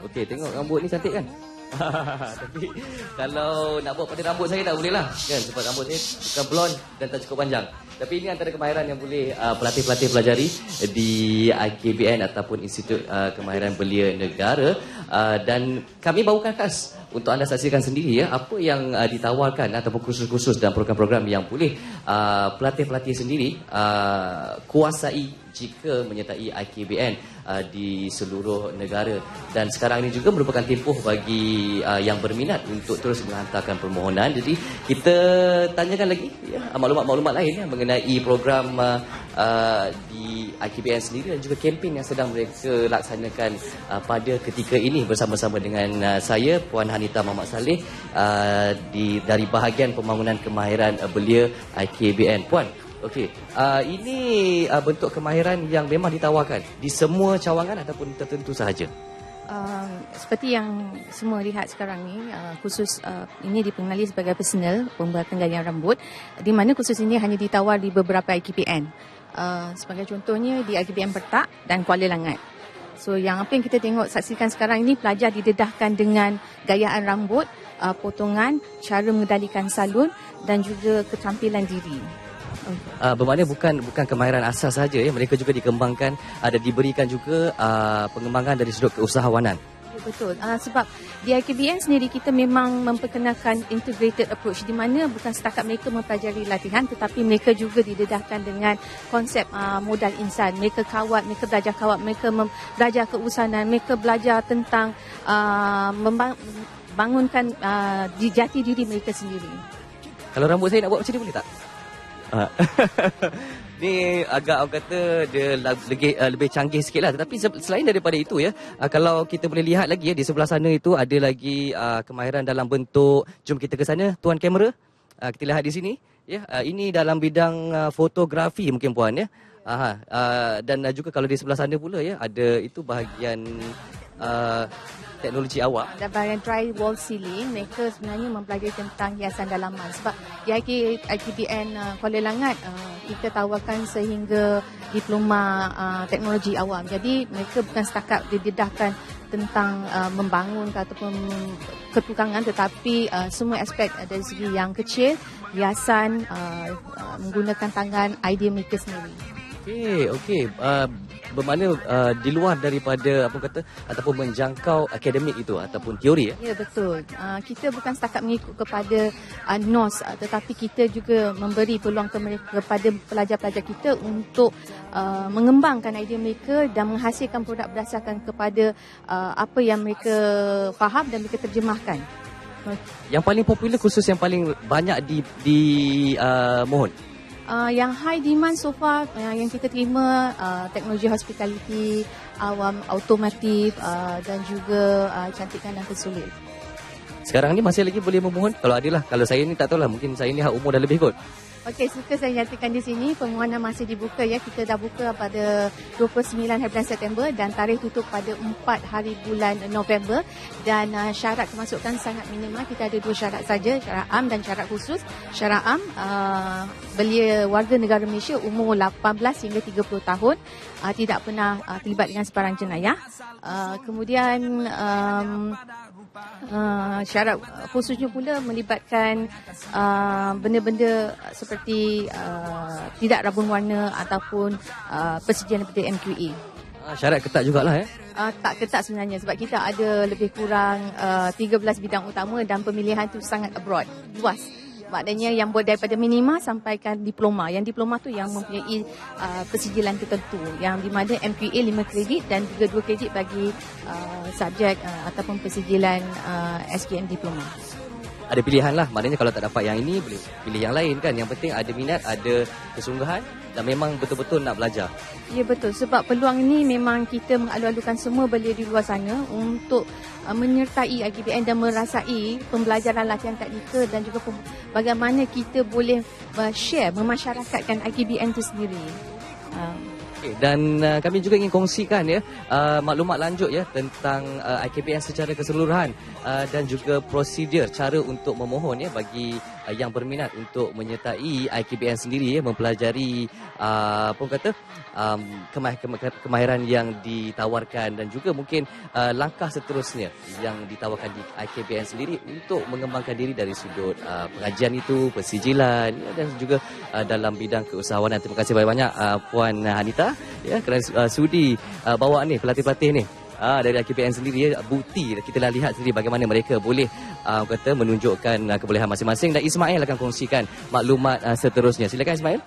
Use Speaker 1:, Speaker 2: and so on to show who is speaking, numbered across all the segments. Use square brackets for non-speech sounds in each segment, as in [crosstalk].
Speaker 1: Okey, tengok rambut ni cantik kan? [laughs] Tapi kalau nak buat pada rambut saya tak boleh lah kan sebab rambut saya bukan blond dan tak cukup panjang. Tapi ini antara kemahiran yang boleh uh, pelatih-pelatih pelajari di IKBN ataupun Institut uh, Kemahiran Belia Negara uh, dan kami bawakan khas untuk anda saksikan sendiri ya apa yang uh, ditawarkan ataupun kursus-kursus dan program-program yang boleh uh, pelatih-pelatih sendiri uh, kuasai jika menyertai IKBN uh, di seluruh negara. Dan sekarang ini juga merupakan tempoh bagi uh, yang berminat untuk terus menghantarkan permohonan. Jadi kita tanyakan lagi ya maklumat-maklumat lain ya mengenai program uh, uh, di IKBN sendiri dan juga kempen yang sedang mereka laksanakan uh, pada ketika ini bersama-sama dengan uh, saya Puan Hanita Muhammad Saleh uh, di dari bahagian pembangunan kemahiran uh, belia IKBN puan Okey, uh, ini uh, bentuk kemahiran yang memang ditawarkan di semua cawangan ataupun tertentu sahaja.
Speaker 2: Uh, seperti yang semua lihat sekarang ni, uh, khusus uh, ini dipengenali sebagai personal pembuatan gaya rambut, di mana khusus ini hanya ditawar di beberapa IKPN. Uh, sebagai contohnya di IKPN Pertak dan Kuala Langat. So yang apa yang kita tengok saksikan sekarang ini pelajar didedahkan dengan gayaan rambut, uh, potongan, cara mengendalikan salon dan juga keterampilan diri.
Speaker 1: Uh, bermakna bukan bukan kemahiran asas saja ya mereka juga dikembangkan ada diberikan juga uh, pengembangan dari sudut keusahawanan.
Speaker 2: Ya, betul. Uh, sebab di IKBN sendiri kita memang memperkenalkan integrated approach di mana bukan setakat mereka mempelajari latihan tetapi mereka juga didedahkan dengan konsep uh, modal insan. Mereka kawat, mereka belajar kawat, mereka belajar keusahanan, mereka belajar tentang uh, membangunkan uh, jati diri mereka sendiri.
Speaker 1: Kalau rambut saya nak buat macam ni boleh tak? Ah. [laughs] ni agak orang kata dia lebih uh, lebih canggih sikit lah. Tetapi selain daripada itu ya uh, kalau kita boleh lihat lagi ya di sebelah sana itu ada lagi uh, kemahiran dalam bentuk jom kita ke sana tuan kamera. Uh, kita lihat di sini ya uh, ini dalam bidang uh, fotografi mungkin puan ya. Uh, uh, dan juga kalau di sebelah sana pula ya ada itu bahagian uh, teknologi awak.
Speaker 2: Dan bahagian dry wall ceiling, mereka sebenarnya mempelajari tentang hiasan dalaman. Sebab di IK, IKBN uh, Kuala Langat, uh, kita tawarkan sehingga diploma uh, teknologi awam. Jadi mereka bukan setakat didedahkan tentang uh, membangun ataupun ketukangan tetapi uh, semua aspek dari segi yang kecil, hiasan, uh, uh, menggunakan tangan idea maker sendiri.
Speaker 1: Okey, okey. Uh, bermakna uh, di luar daripada apa kata ataupun menjangkau akademik itu ataupun teori ya.
Speaker 2: Ya betul. Uh, kita bukan setakat mengikut kepada uh, NOS uh, tetapi kita juga memberi peluang ke mereka, kepada pelajar-pelajar kita untuk uh, mengembangkan idea mereka dan menghasilkan produk berdasarkan kepada uh, apa yang mereka faham dan mereka terjemahkan.
Speaker 1: Yang paling popular khusus yang paling banyak di di uh, mohon
Speaker 2: uh, yang high demand so far uh, yang kita terima uh, teknologi hospitality, awam automotif uh, dan juga uh, cantikan dan kesulit.
Speaker 1: Sekarang ni masih lagi boleh memohon kalau adalah kalau saya ni tak tahu lah mungkin saya ni hak umur dah lebih kot.
Speaker 2: Okey, suka saya nyatakan di sini permohonan masih dibuka ya. Kita dah buka pada 29 hari bulan September dan tarikh tutup pada 4 hari bulan November dan uh, syarat kemasukan sangat minimal. Kita ada dua syarat saja, syarat am dan syarat khusus. Syarat am uh, belia warga negara Malaysia umur 18 hingga 30 tahun, uh, tidak pernah uh, terlibat dengan sebarang jenayah. Uh, kemudian um, uh, syarat khususnya pula melibatkan uh, benda-benda uh, tidak rabun warna ataupun uh, persediaan daripada MQA.
Speaker 1: Uh, syarat ketat jugalah ya.
Speaker 2: Uh, tak ketat sebenarnya sebab kita ada lebih kurang uh, 13 bidang utama dan pemilihan itu sangat abroad, luas. Maknanya yang buat daripada minima sampaikan diploma. Yang diploma tu yang mempunyai uh, persijilan tertentu. Yang di mana MQA 5 kredit dan juga 2 kredit bagi uh, subjek uh, ataupun persijilan uh, SKM diploma
Speaker 1: ada pilihan lah. Maknanya kalau tak dapat yang ini, boleh pilih yang lain kan. Yang penting ada minat, ada kesungguhan dan memang betul-betul nak belajar.
Speaker 2: Ya betul. Sebab peluang ini memang kita mengalu-alukan semua belia di luar sana untuk uh, menyertai IGBN dan merasai pembelajaran latihan taktikal dan juga bagaimana kita boleh uh, share, memasyarakatkan IGBN itu sendiri.
Speaker 1: Uh. Okay, dan uh, kami juga ingin kongsikan ya uh, maklumat lanjut ya tentang uh, IKPN secara keseluruhan uh, dan juga prosedur cara untuk memohon ya bagi uh, yang berminat untuk menyertai IKBN sendiri ya, mempelajari uh, apa kata um, kemah- kemah- kemahiran yang ditawarkan dan juga mungkin uh, langkah seterusnya yang ditawarkan di IKBN sendiri untuk mengembangkan diri dari sudut uh, pengajian itu, persijilan ya, dan juga uh, dalam bidang keusahawanan. Terima kasih banyak-banyak uh, Puan Hanita ya kerana uh, sudi uh, bawa ni pelatih-pelatih ni Ah, dari IKPN sendiri bukti kita dah lihat sendiri bagaimana mereka boleh uh, kata menunjukkan uh, kebolehan masing-masing dan Ismail akan kongsikan maklumat uh, seterusnya. Silakan Ismail.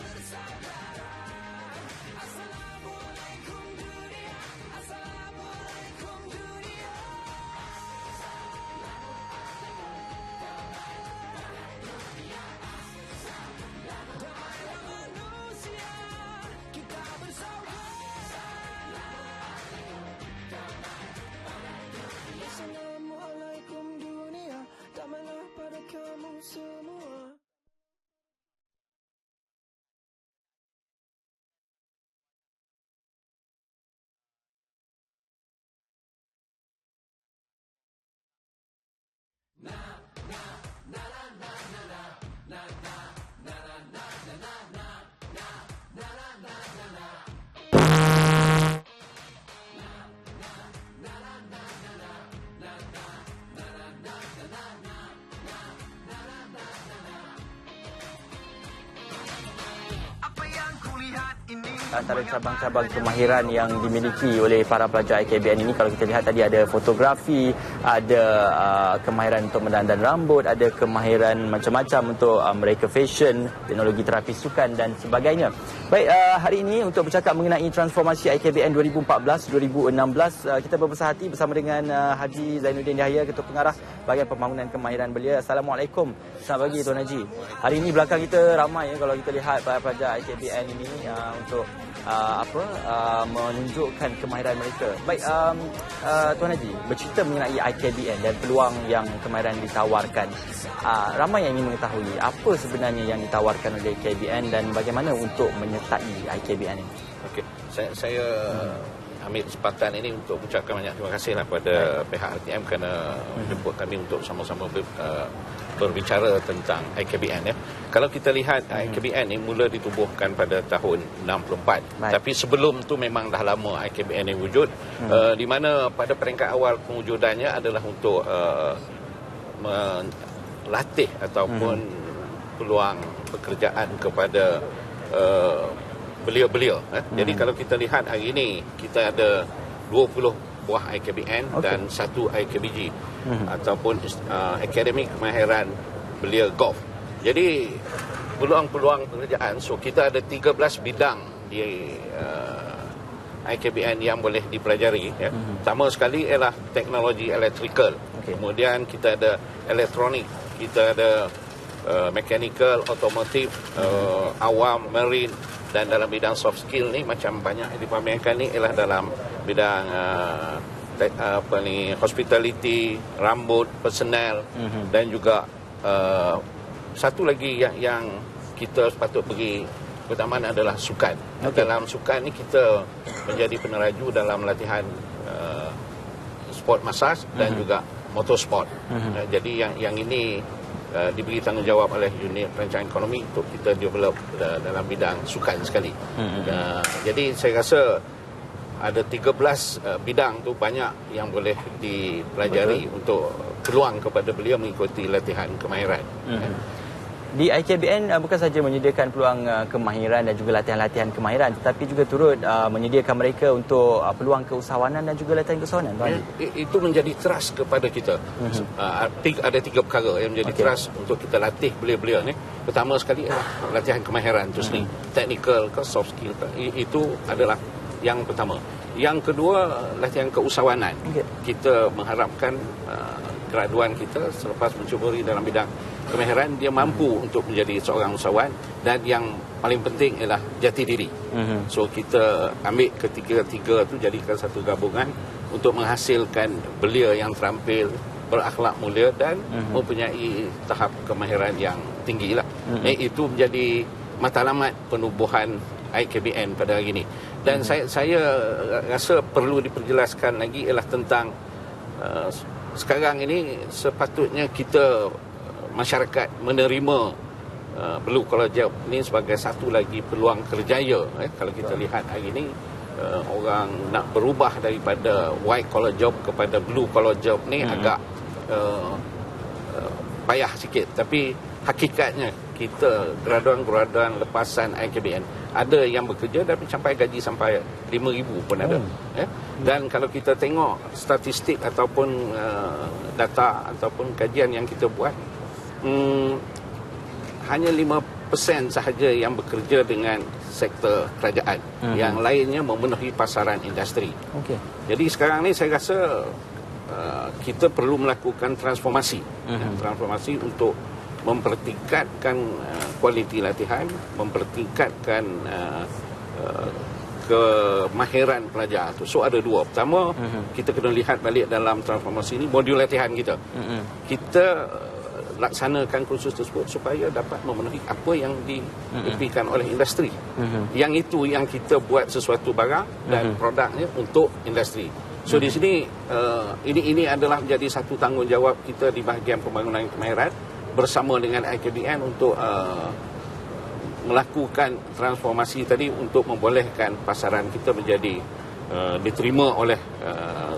Speaker 3: Antara cabang-cabang kemahiran yang dimiliki oleh para pelajar IKBN ini kalau kita lihat tadi ada fotografi, ada uh, kemahiran untuk mendandan rambut, ada kemahiran macam-macam untuk uh, mereka fashion, teknologi terapi sukan dan sebagainya. Baik, uh, hari ini untuk bercakap mengenai transformasi IKBN 2014-2016 uh, kita berbesar hati bersama dengan uh, Haji Zainuddin Yahya Ketua Pengarah Bahagian Pembangunan Kemahiran Belia. Assalamualaikum. Selamat pagi Tuan Haji. Hari ini belakang kita ramai ya kalau kita lihat para pelajar IKBN ini uh, untuk uh, apa uh, menunjukkan kemahiran mereka. Baik um, uh, Tuan Haji, bercerita mengenai IKBN dan peluang yang kemahiran ditawarkan. Uh, ramai yang ingin mengetahui apa sebenarnya yang ditawarkan oleh IKBN dan bagaimana untuk menyertai IKBN ini.
Speaker 4: Okey, saya, saya ambil kesempatan ini untuk ucapkan banyak terima kasih lah pada pihak RTM kerana jemput kami untuk sama-sama ber, uh, berbicara tentang IKBN ya. Kalau kita lihat
Speaker 3: Hmm.
Speaker 4: IKBN ini mula ditubuhkan pada tahun 64.
Speaker 3: Baik.
Speaker 4: Tapi sebelum tu memang dah lama IKBN ini wujud
Speaker 3: Hmm.
Speaker 4: uh, di mana pada peringkat awal pewujudannya adalah untuk uh, melatih ataupun peluang pekerjaan kepada uh, belia-belia. Eh. Jadi kalau kita lihat hari ini kita ada 20 buah IKBN
Speaker 3: Okey.
Speaker 4: dan satu IKBG ataupun uh, Akademi Kemahiran Belia Golf. Jadi peluang-peluang pekerjaan so kita ada 13 bidang di uh, IKBN yang boleh dipelajari ya. Pertama sekali ialah teknologi electrical.
Speaker 3: Okey.
Speaker 4: Kemudian kita ada elektronik, kita ada uh, mechanical, otomotif, uh, awam, marine dan dalam bidang soft skill ni macam banyak yang dipamerkan ni ialah dalam bidang uh, te- apa ni hospitality, rambut, personal
Speaker 3: Mhm.
Speaker 4: dan juga uh, satu lagi yang, yang kita sepatut beri keutamaan adalah sukan.
Speaker 3: Okey.
Speaker 4: Dalam sukan ni kita menjadi peneraju dalam latihan uh, sport massage dan juga motorsport. Uh, jadi yang yang ini uh, diberi tanggungjawab oleh unit perancangan ekonomi untuk kita develop uh, dalam bidang sukan sekali. Uh, jadi saya rasa ada 13 uh, bidang tu banyak yang boleh dipelajari untuk peluang kepada beliau mengikuti latihan kemahiran.
Speaker 3: Di IKBN uh, bukan saja menyediakan peluang uh, kemahiran dan juga latihan-latihan kemahiran tetapi juga turut uh, menyediakan mereka untuk uh, peluang keusahawanan dan juga latihan keusahawanan Tuan
Speaker 4: Ya, itu menjadi trust kepada kita. Uh, tiga, ada tiga perkara yang menjadi
Speaker 3: Okey.
Speaker 4: trust untuk kita latih belia-belia ni. Pertama sekali adalah latihan kemahiran itu sendiri. Technical ke soft skill ke. Itu adalah yang pertama. Yang kedua, latihan keusahawanan.
Speaker 3: Okey.
Speaker 4: Kita mengharapkan uh, graduan kita selepas mencuburi dalam bidang kemahiran, dia mampu untuk menjadi seorang usahawan dan yang paling penting ialah jati diri.
Speaker 3: Mhm.
Speaker 4: So kita ambil ketiga-tiga tu jadikan satu gabungan untuk menghasilkan belia yang terampil, berakhlak mulia dan mempunyai tahap kemahiran yang tinggi lah. Eh, itu menjadi matlamat penubuhan IKBN pada hari ini. Dan saya saya rasa perlu diperjelaskan lagi ialah tentang uh, sekarang ini sepatutnya kita masyarakat menerima uh, blue collar job ni sebagai satu lagi peluang kerjaya eh kalau kita lihat hari ini uh, orang nak berubah daripada white collar job kepada blue collar job ni hmm. agak uh, uh, payah sikit tapi hakikatnya kita graduan-graduan lepasan IKBN ada yang bekerja tapi sampai gaji sampai 5000 pun ada oh. eh dan kalau kita tengok statistik ataupun uh, data ataupun kajian yang kita buat hmm, hanya 5% sahaja yang bekerja dengan sektor kerajaan uh-huh. yang lainnya memenuhi pasaran industri
Speaker 3: okey
Speaker 4: jadi sekarang ni saya rasa uh, kita perlu melakukan transformasi uh-huh. transformasi untuk mempertingkatkan uh, kualiti latihan, mempertingkatkan uh, uh, kemahiran pelajar tu. So ada dua. Pertama, uh-huh. kita kena lihat balik dalam transformasi ini modul latihan kita. Uh-huh. Kita laksanakan kursus tersebut supaya dapat memenuhi apa yang diberikan uh-huh. oleh industri. Uh-huh. Yang itu yang kita buat sesuatu barang dan uh-huh. produknya untuk industri. So uh-huh. di sini uh, ini ini adalah menjadi satu tanggungjawab kita di bahagian pembangunan kemahiran bersama dengan IKBN untuk uh, melakukan transformasi tadi untuk membolehkan pasaran kita menjadi uh, diterima oleh uh,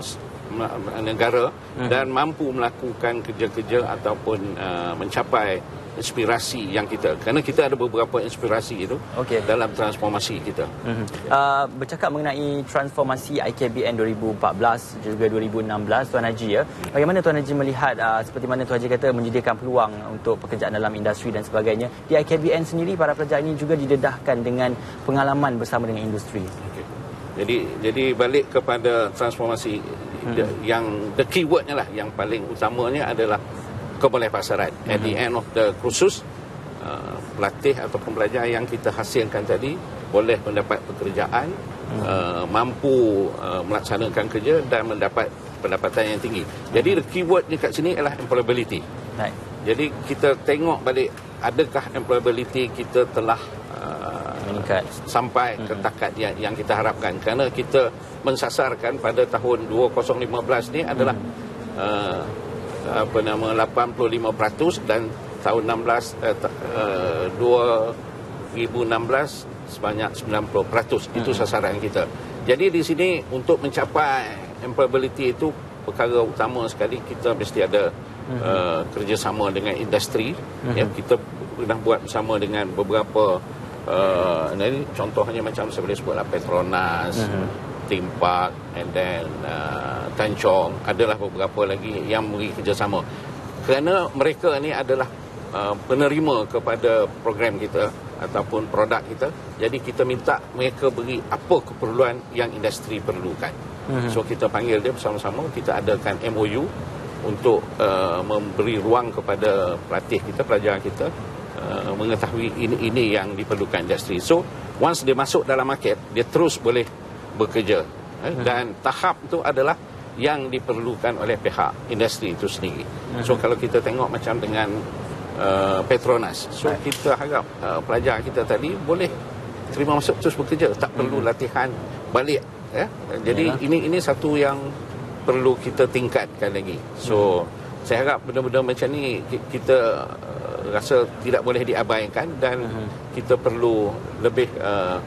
Speaker 4: negara uh-huh. dan mampu melakukan kerja-kerja ataupun uh, mencapai inspirasi yang kita kerana kita ada beberapa inspirasi itu okay. dalam transformasi kita.
Speaker 3: Uh-huh. Uh, bercakap mengenai transformasi IKBN 2014 juga 2016 Tuan Haji ya. Bagaimana Tuan Haji melihat uh, seperti mana Tuan Haji kata menyediakan peluang untuk pekerjaan dalam industri dan sebagainya. Di IKBN sendiri para pelajar ini juga didedahkan dengan pengalaman bersama dengan industri.
Speaker 4: Jadi jadi balik kepada transformasi hmm. yang the keywordnya lah yang paling utamanya adalah keboleh pasaran. Mm-hmm. At the end of the kursus, uh, pelatih atau pembelajar yang kita hasilkan tadi boleh mendapat pekerjaan, mm-hmm. uh, mampu uh, melaksanakan kerja dan mendapat pendapatan yang tinggi. Jadi the keyword dekat sini adalah employability. Right. Jadi kita tengok balik adakah employability kita telah uh, meningkat sampai mm-hmm. ke takat yang, yang kita harapkan kerana kita mensasarkan pada tahun 2015 ni adalah mm-hmm. uh, apa nama 85% dan tahun 16 eh, uh, 2016 sebanyak 90% itu hmm. sasaran kita. Jadi di sini untuk mencapai employability itu perkara utama sekali kita mesti ada uh-huh. uh, kerjasama dengan industri uh-huh. ya kita pernah buat bersama dengan beberapa uh, ini contohnya macam saya boleh sebutlah Petronas uh-huh. Theme Park and then uh, Tanchong adalah beberapa lagi yang beri kerjasama. Kerana mereka ni adalah uh, penerima kepada program kita ataupun produk kita. Jadi kita minta mereka beri apa keperluan yang industri perlukan. Uh-huh. so kita panggil dia bersama-sama. Kita adakan MOU untuk uh, memberi ruang kepada pelatih kita pelajar kita uh, mengetahui ini ini yang diperlukan industri so once dia masuk dalam market dia terus boleh bekerja eh, hmm. dan tahap itu adalah yang diperlukan oleh pihak industri itu sendiri. So hmm. kalau kita tengok macam dengan uh, Petronas, so kita harap uh, pelajar kita tadi boleh terima masuk terus bekerja, tak perlu hmm. latihan balik. Ya? Jadi Yalah. ini ini satu yang perlu kita tingkatkan lagi. So saya harap benda-benda macam ni kita uh, rasa tidak boleh diabaikan dan kita perlu lebih uh,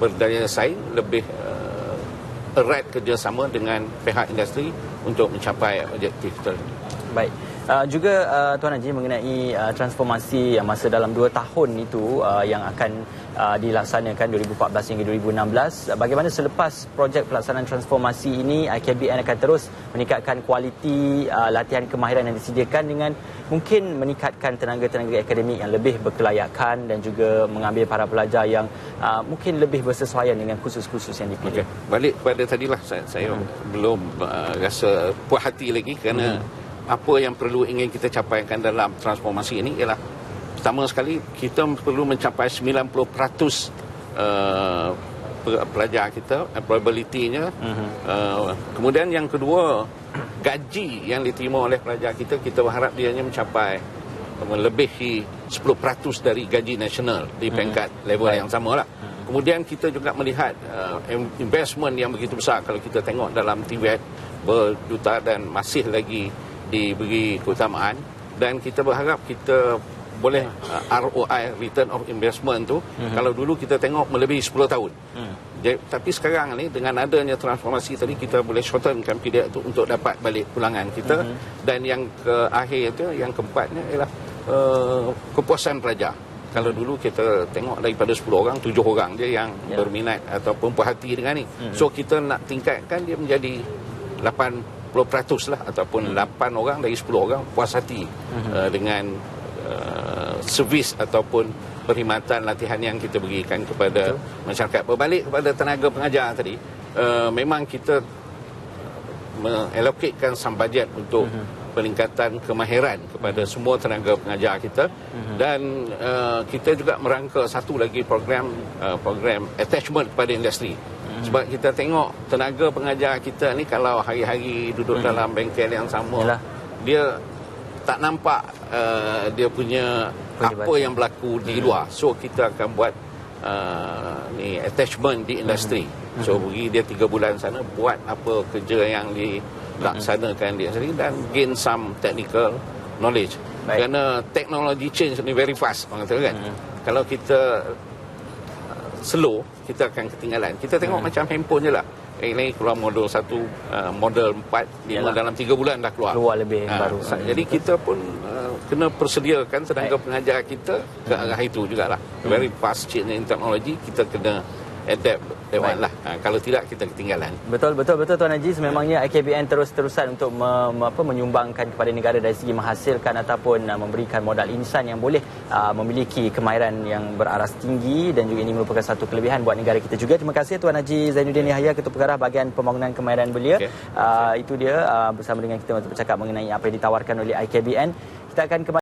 Speaker 4: berdaya saing lebih uh, erat kerjasama dengan pihak industri untuk mencapai objektif tersebut.
Speaker 3: Baik. Uh, juga uh, Tuan Haji mengenai uh, transformasi yang masa dalam 2 tahun itu uh, yang akan uh, dilaksanakan 2014 hingga 2016. Uh, bagaimana selepas projek pelaksanaan transformasi ini IKBN akan terus meningkatkan kualiti uh, latihan kemahiran yang disediakan dengan mungkin meningkatkan tenaga-tenaga akademik yang lebih berkelayakan dan juga mengambil para pelajar yang uh, mungkin lebih bersesuaian dengan khusus-khusus yang dipilih. Okay.
Speaker 4: Balik pada tadilah saya, saya hmm. belum uh, rasa puas hati lagi kerana hmm apa yang perlu ingin kita capaikan dalam transformasi ini ialah pertama sekali kita perlu mencapai 90% uh, pelajar kita employability-nya uh-huh. uh, kemudian yang kedua gaji yang diterima oleh pelajar kita kita berharap dia mencapai melebihi 10% dari gaji nasional di mhm. peringkat uh-huh. level yang sama lah. Uh-huh. Kemudian kita juga melihat uh, investment yang begitu besar kalau kita tengok dalam TVET berjuta dan masih lagi diberi keutamaan dan kita berharap kita boleh uh, ROI return of investment tu mm-hmm. kalau dulu kita tengok melebihi 10 tahun. Mm. Jadi, tapi sekarang ni dengan adanya transformasi tadi kita boleh shortenkan period tu untuk dapat balik pulangan kita mm-hmm. dan yang ke akhir tu yang keempatnya ialah uh, kepuasan pelajar. Kalau dulu kita tengok daripada 10 orang, 7 orang je yang yeah. berminat ataupun puas hati dengan ni. Mm-hmm. So kita nak tingkatkan dia menjadi 80% lah ataupun mm-hmm. 8 orang dari 10 orang puas hati mm-hmm. uh, dengan uh, servis ataupun perkhidmatan latihan yang kita berikan kepada Betul. masyarakat. Berbalik kepada tenaga pengajar tadi, uh, memang kita mengalokatkan some budget untuk uh-huh. peningkatan kemahiran kepada uh-huh. semua tenaga pengajar kita uh-huh. dan uh, kita juga merangka satu lagi program uh, program attachment kepada industri. Sebab kita tengok tenaga pengajar kita ni kalau hari-hari duduk uh-huh. dalam bengkel yang sama, Yalah. dia tak nampak uh, dia punya Penyebatan. apa yang berlaku di luar. So kita akan buat uh, ni attachment di industri. Uh-huh. So bagi dia tiga bulan sana buat apa kerja yang dilaksanakan uh-huh. di industri dan gain some technical knowledge. Baik. Kerana teknologi change ni very fast orang kata kan. Uh-huh. Kalau kita slow kita akan ketinggalan. Kita tengok uh-huh. macam handphone je lah ini keluar model satu, uh, model empat, lima dalam tiga bulan dah keluar.
Speaker 3: Keluar lebih uh, baru.
Speaker 4: Jadi kita pun uh, kena persediakan tenaga pengajar kita ke arah itu jugalah. Hmm. Very fast change in technology, kita kena adapt that one lah. Ha, kalau tidak kita ketinggalan.
Speaker 3: Betul betul betul Tuan Haji sememangnya IKBN terus-terusan untuk me, me, apa menyumbangkan kepada negara dari segi menghasilkan ataupun uh, memberikan modal insan yang boleh uh, memiliki kemahiran yang beraras tinggi dan juga ini merupakan satu kelebihan buat negara kita juga. Terima kasih Tuan Haji Zainuddin Yahya Ketua Pengarah Bahagian Pembangunan Kemahiran Belia. Okay. Uh, itu dia uh, bersama dengan kita untuk bercakap mengenai apa yang ditawarkan oleh IKBN. Kita akan kembali